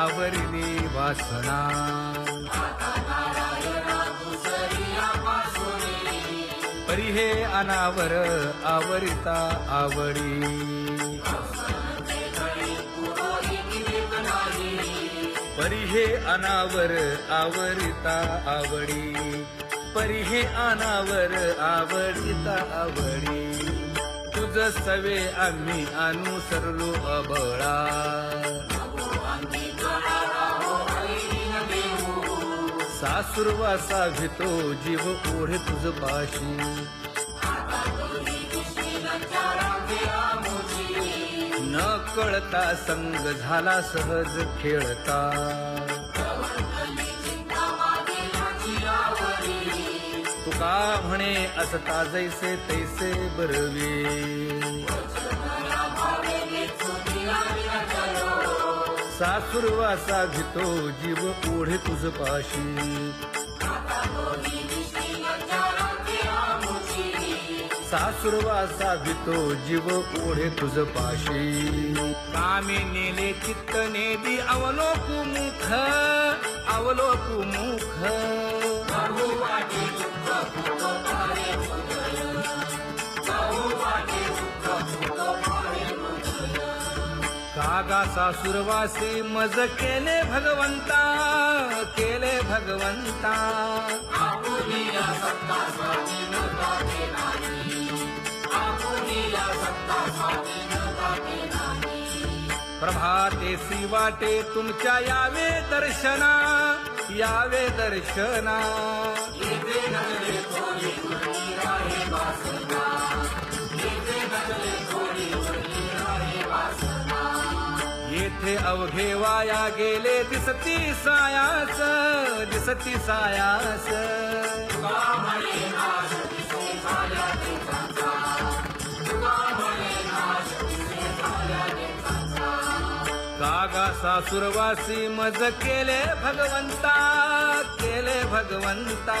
आवरिले वासना. परी हे अनावर आवरिता आवडी परी हे अनावर आवरिता आवडी परी हे अनावर आवडिता आवडी तुझ सवे आम्ही अनुसरलो अबळा. सासुरवासा घेतो जीव ओढे तुझ पाशी. न कळता संग झाला सहज खेळता. तुका म्हणे असता जैसे तैसे बरवे? सासुरवासा भितो जीव ओढे तुझ पाशी. सासुरवासा भितो जीव ओढे तुझ पाशी. कामे नेले चित्त नेदी अवलोकु मुख अवलोकु मुख. कागा सासुरवासी मज केले भगवंता केले भगवंता. प्रभाते सी वाटे तुमच्या यावे दर्शना यावे दर्शना. माझे अवघे वाया गेले दिसती सायास दिसती सायास. कागा सासुरवासी मज केले भगवंता केले भगवंता.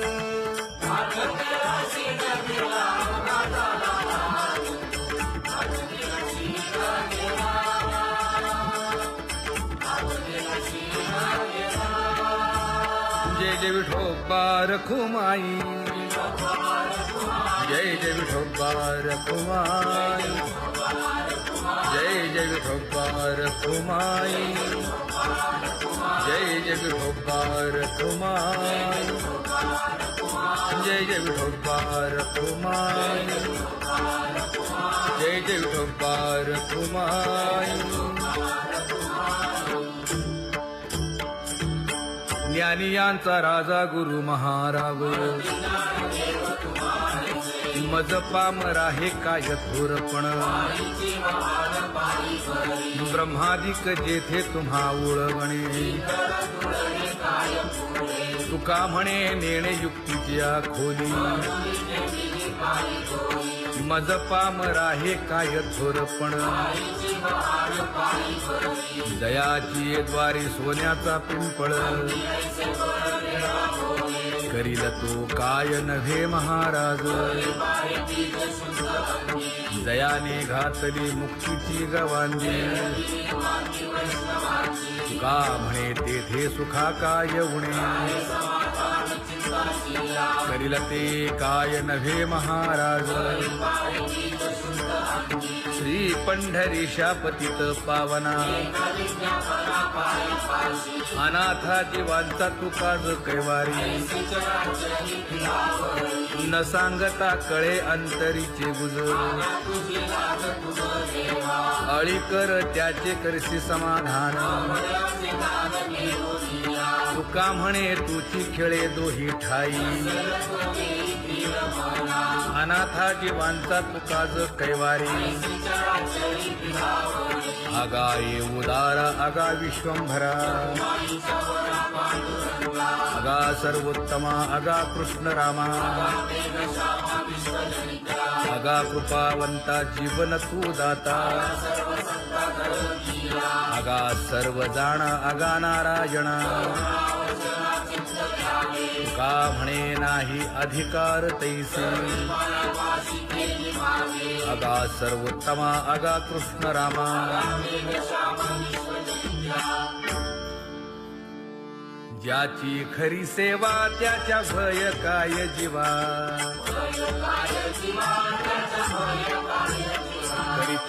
विठोबा रखुमाई जय जय विठोबा रखुमाई जय जय विठोबा रखुमाई जय जय विठोबा रखुमाई जय जय विठोबा रखुमाई जय जय विठोबा ज्ञानी ज्ञानियांचा राजा गुरु महाराव मज पामरा हे काय थोरपण ब्रह्मादिक जेथे तुम्हा ओळवणे तुका म्हणे नेणे युक्तीच्या खोली मज पामरा हे काय थोरपण दयाची द्वारी सोन्याचा पिंपळ. करील तो काय नव्हे महाराज. दयाने घातली मुक्तीची गवांदी का म्हणे तेथे सुखा काय उणे. करील ते काय नव्हे महाराज। श्री पंढरी शापतीत पावना। अनाथा जीवांचा तुकाज कैवारी। न सांगता कळे अंतरीचे गुजर अळी कर त्याचे करसी समाधान। तुका म्हणे तुची खेळे दोही ठाई. अनाथा जीवांचा तुकाज कैवारी. अगा ये उदारा अगा विश्वंभरा. अगा सर्वोत्तमा अगा कृष्ण रामा अगा कृपावंता जीवन तू दाता. अगा सर्व जाण अगा नारायणा. का म्हणे नाही अधिकार तैसे? अगा सर्वोत्तमा अगा कृष्ण रामा. ज्याची खरी सेवा त्याच्या भय काय जीवा?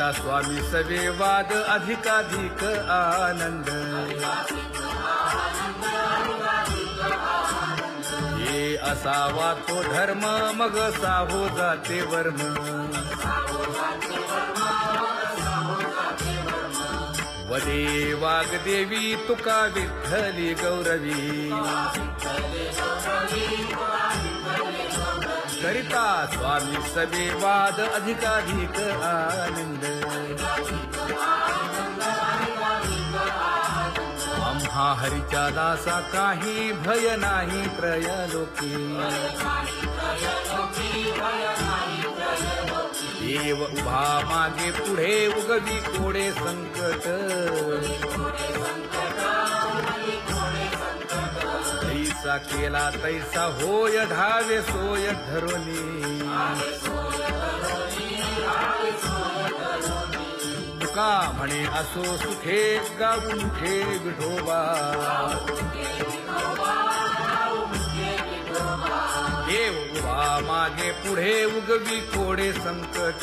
आता स्वामी सवे वाद अधिकाधिक आनंद। हे असावा तो धर्म मग साहो जाते वर्म। वदे वागदेवी तुका विठ्ठली गौरवी। करिता स्वामी सवे वाद अधिकाधिक आनंद। आम्हा हरीच्या दासा काही भय नाही त्रयलोकी। देव उभा मागे पुढे उगवी कोडे संकट। तैसा केला तैसा होय धावे सोय धरुनी तुका म्हणे असो सुखे गाऊन ठे विठोबा. देव उभा मागे पुढे उगवी कोडे संकट.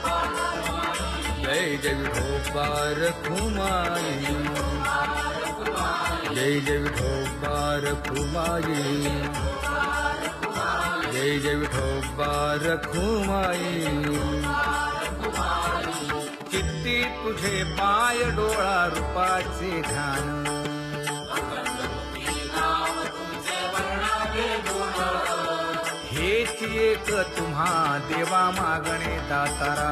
जय जय गोपार कुमारी। जय जय गोपार कुमारी। जय जय गोपार कुमारी। किती तुझे पाय डोळा रूपाचे ध्यान हेच एक तुम्हा देवा मागणे दातारा।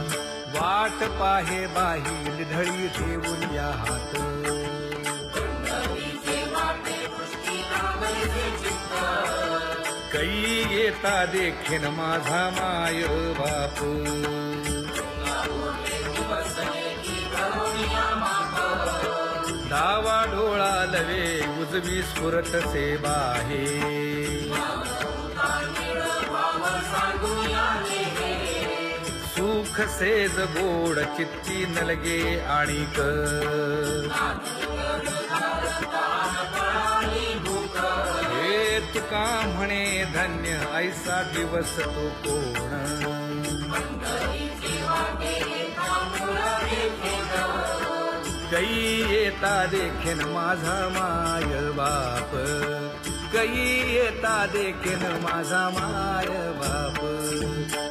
वाट पाहे बाही ढळी ठेवून या हात. कै येता देखील माझा माय बाप. डावा डोळा लवे उजवी स्फुरत सेवा आहे. सुख सेज गोड चित्ती नलगे आणि हे तुका म्हणे धन्य ऐसा दिवस तो कोण? कई येता देखेन माझा माय बाप. कै येता देखेन माझा माय बाप.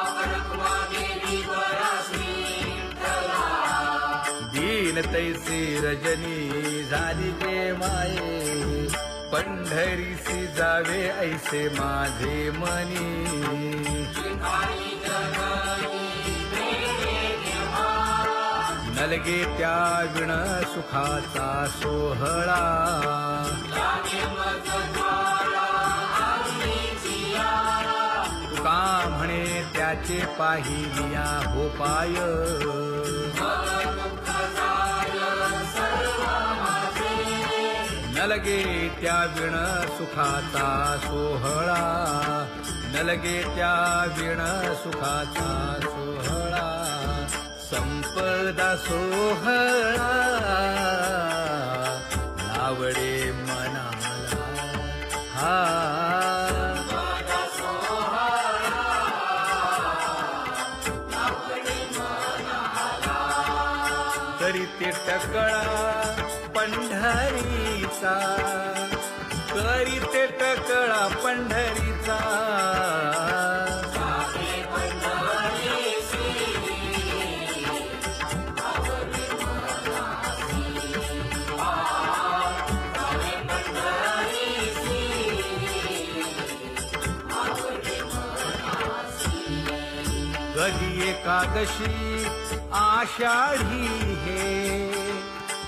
दीन तैसी रजनी झाली ते माये. पंढरीसी जावे ऐसे माझे मनी. नलगे त्या विण सुखाचा सोहळा. तुका म्हणे त्याचे पाहिलिया हो नलगे त्या विण सुखाचा सोहळा. नलगे त्या विण सुखाचा सोहळा. संपदा सोहळा. लावडे मनाला. हा. तरी ते टकळा. पंढरीचा करीते ते टकळा पंढरीचा. कधी एकादशी आषाढी हे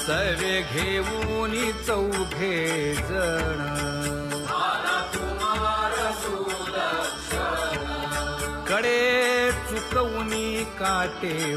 सवे घेऊन चौघे जण. कडे चुकवणी काटे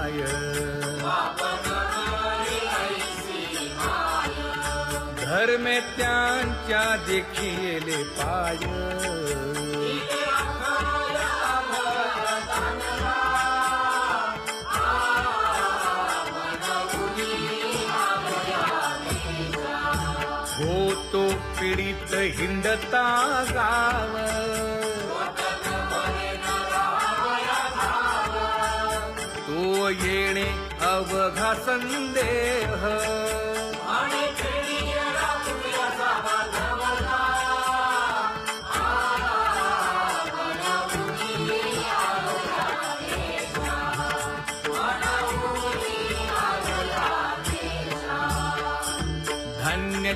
त्यांच्या देखील पाय. होतो पीडित हिंडता गाव. तो येणे अवघा संदेह.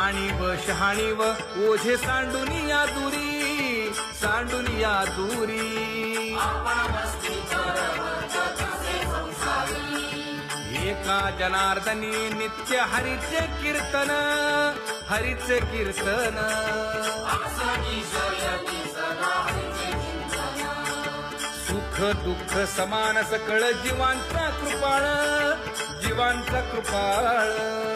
जाणीव शहाणीव ओझे सांडून या दुरी सांडून या दुरी. एका जनार्दनी नित्य हरिचे कीर्तन हरिचे कीर्तन. सुख दुःख समान सकळ जीवांचा कृपाळ जीवांचा कृपाळ.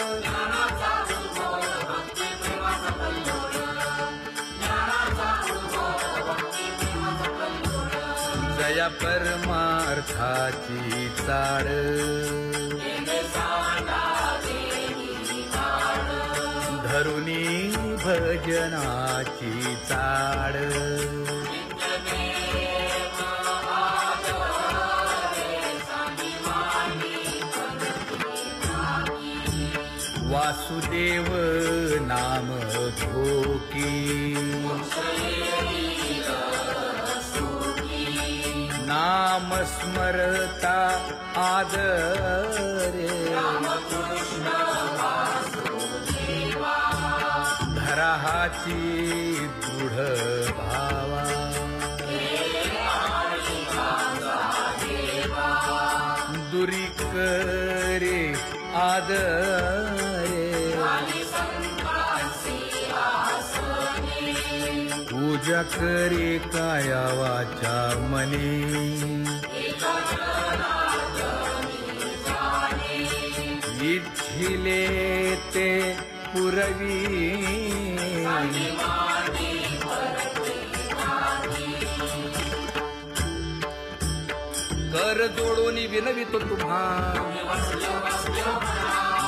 जया परमार्थाची चाड धरुणी भजनाची चाड वासुदेव नाम धोकी। नाम स्मरता आदरे। धराहाची दृढ भावा। दुरी करे आदर। पूजा करे काया वाचा मने. इच्छिले ते पुरवी. कर जोडून विनवितो तुम्हा.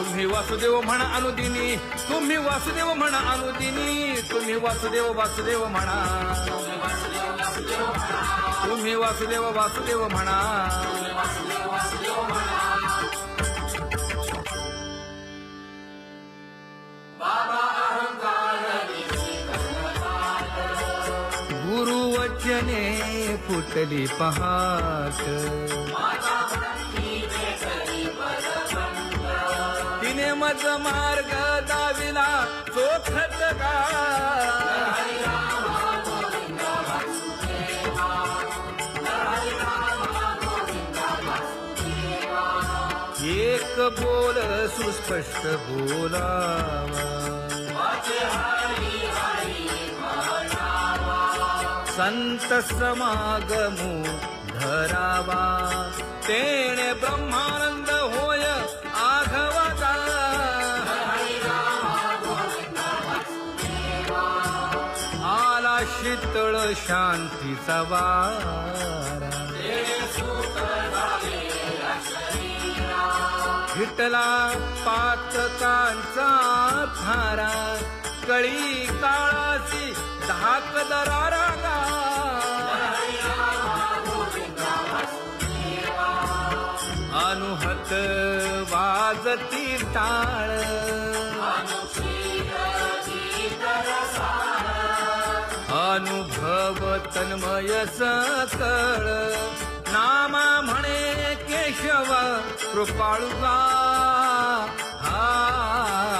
तुम्ही वासुदेव म्हणा अनुदिनी तुम्ही वासुदेव म्हणा अनुदिनी तुम्ही वासुदेव वासुदेव म्हणा. तुम्ही वासुदेव वासुदेव म्हणा. गुरुवचने फुटली पहाट. तिने मार्ग दाविला चोखत का? एक बोल सुस्पष्ट बोलावा. संत समागमू धरावा. तेणे ब्रह्मानंद शीतळ शांतीचा वारा. हिटला पाचकांचा थारा कळी काळाची धाक दरारा अनुहत वाजती टाळ. अनुभव तन्मय सकळ. नामा म्हणे केशव कृपाळुगा हा.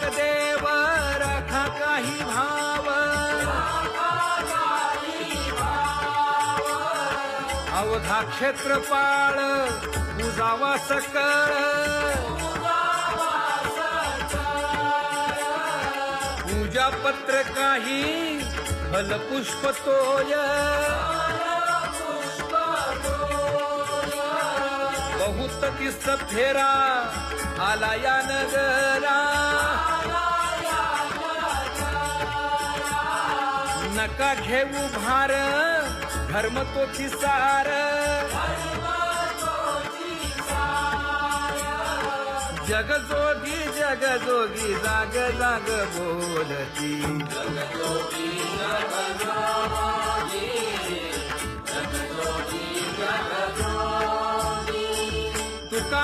जगदेव राखा काही भाव अवधा क्षेत्रपाळ उजावा सकळ. पूजा पत्र काही फलपुष्प तोय. बहुत तिस फेरा आला या नगरा. नका घेऊ भार धर्म तो सार जग जोगी जाग जाग बोलती. तुका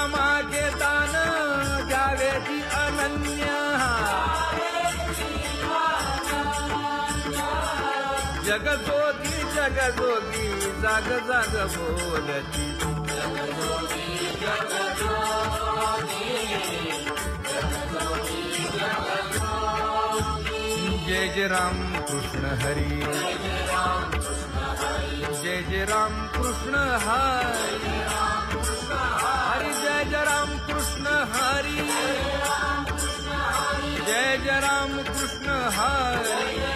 जग जोगी जाग जाग बोलती. जय जय राम कृष्ण हरी. जय जय राम कृष्ण हरी. हरी जय जय राम कृष्ण हरी. जय जय राम कृष्ण हरी.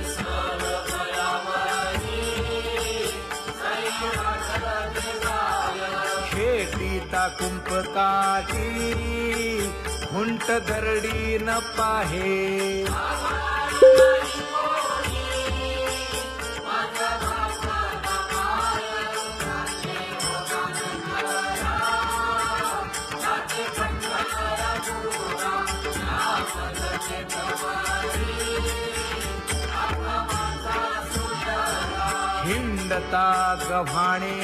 शेतीता कुंपकाठी हुंट गरडी न पाहे. हिंडता गव्हाणे